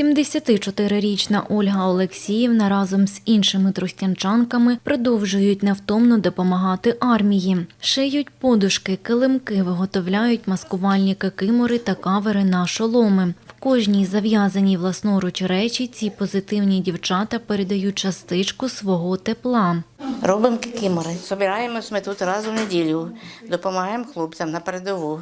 74-річна Ольга Олексіївна разом з іншими тростянчанками продовжують невтомно допомагати армії. Шиють подушки, килимки, виготовляють маскувальні кикимори та кавери на шоломи. В кожній зав'язаній власноруч речі ці позитивні дівчата передають частичку свого тепла. Робимо кикимори. Собираємось ми тут раз неділю, допомагаємо хлопцям на передову.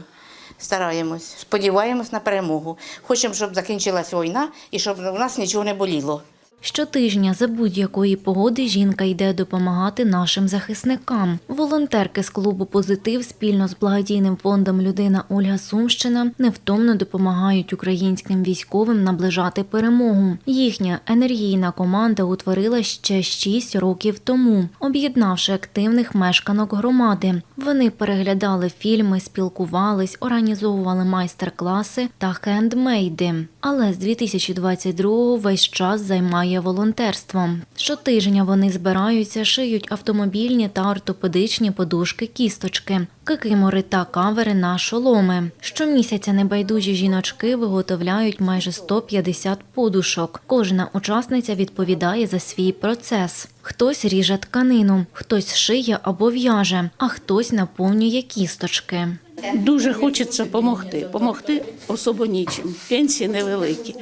Стараємось, сподіваємось на перемогу. Хочемо, щоб закінчилась війна і щоб у нас нічого не боліло. Щотижня за будь-якої погоди жінка йде допомагати нашим захисникам. Волонтерки з клубу Позитив спільно з благодійним фондом Людина Ольга Сумщина невтомно допомагають українським військовим наближати перемогу. Їхня енергійна команда утворила ще 6 років тому, об'єднавши активних мешканок громади. Вони переглядали фільми, спілкувались, організовували майстер-класи та хендмейди. Але з 2022-го весь час займає волонтерством. Щотижня вони збираються, шиють автомобільні та ортопедичні подушки-кісточки, кикимори та кавери на шоломи. Щомісяця небайдужі жіночки виготовляють майже 150 подушок. Кожна учасниця відповідає за свій процес. Хтось ріже тканину, хтось шиє або в'яже, а хтось наповнює кісточки. Дуже хочеться допомогти. Помогти особо нічим. Пенсії невеликі.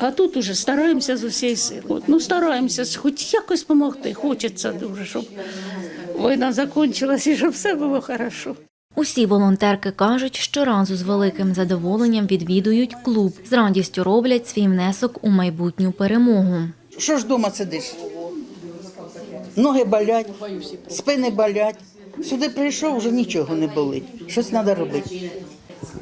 А тут уже стараємося з усієї сили. От, Ну стараємося хоч якось допомогти. Хочеться дуже, щоб війна закінчилася і щоб все було хорошо. Усі волонтерки кажуть, щоразу з великим задоволенням відвідують клуб, з радістю роблять свій внесок у майбутню перемогу. Що ж вдома сидиш? Ноги болять, спини болять. Сюди прийшов, вже нічого не болить. Щось треба робити.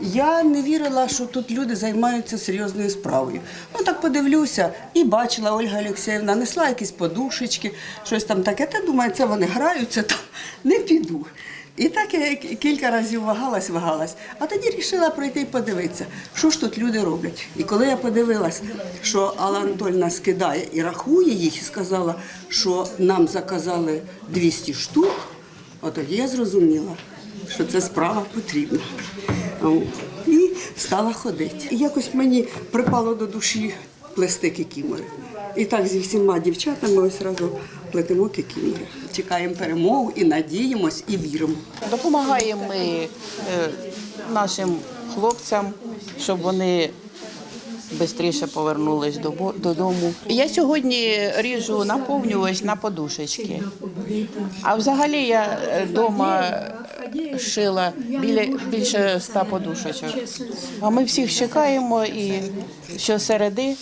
Я не вірила, що тут люди займаються серйозною справою. Ну так подивлюся, і бачила Ольга Олексіївна, несла якісь подушечки, щось там таке. Та думаю, це вони граються, то не піду. І так я кілька разів вагалась, вагалась. А тоді вирішила пройти і подивитися, що ж тут люди роблять. І коли я подивилась, що Алла Анатольна скидає і рахує їх, і сказала, що нам заказали 200 штук, от тоді я зрозуміла, що це справа потрібна. І стала ходити. І якось мені припало до душі плести кікімори. І так зі всіма дівчатами ось разом плетемо кікімори. Чекаємо перемогу і надіємось, і віримо. Допомагаємо ми е, нашим хлопцям, щоб вони швидше повернулись додому. Я сьогодні ріжу наповнювач на подушечки. А взагалі я вдома шила біля більше ста подушечок. А ми всіх чекаємо і щосереди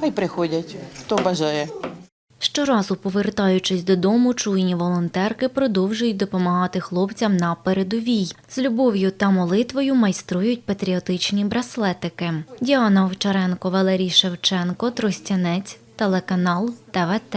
хай приходять, хто бажає. Щоразу, повертаючись додому, чуйні волонтерки продовжують допомагати хлопцям на передовій. З любов'ю та молитвою майструють патріотичні браслетики. Діана Овчаренко, Валерій Шевченко, Тростянець, телеканал ТВТ.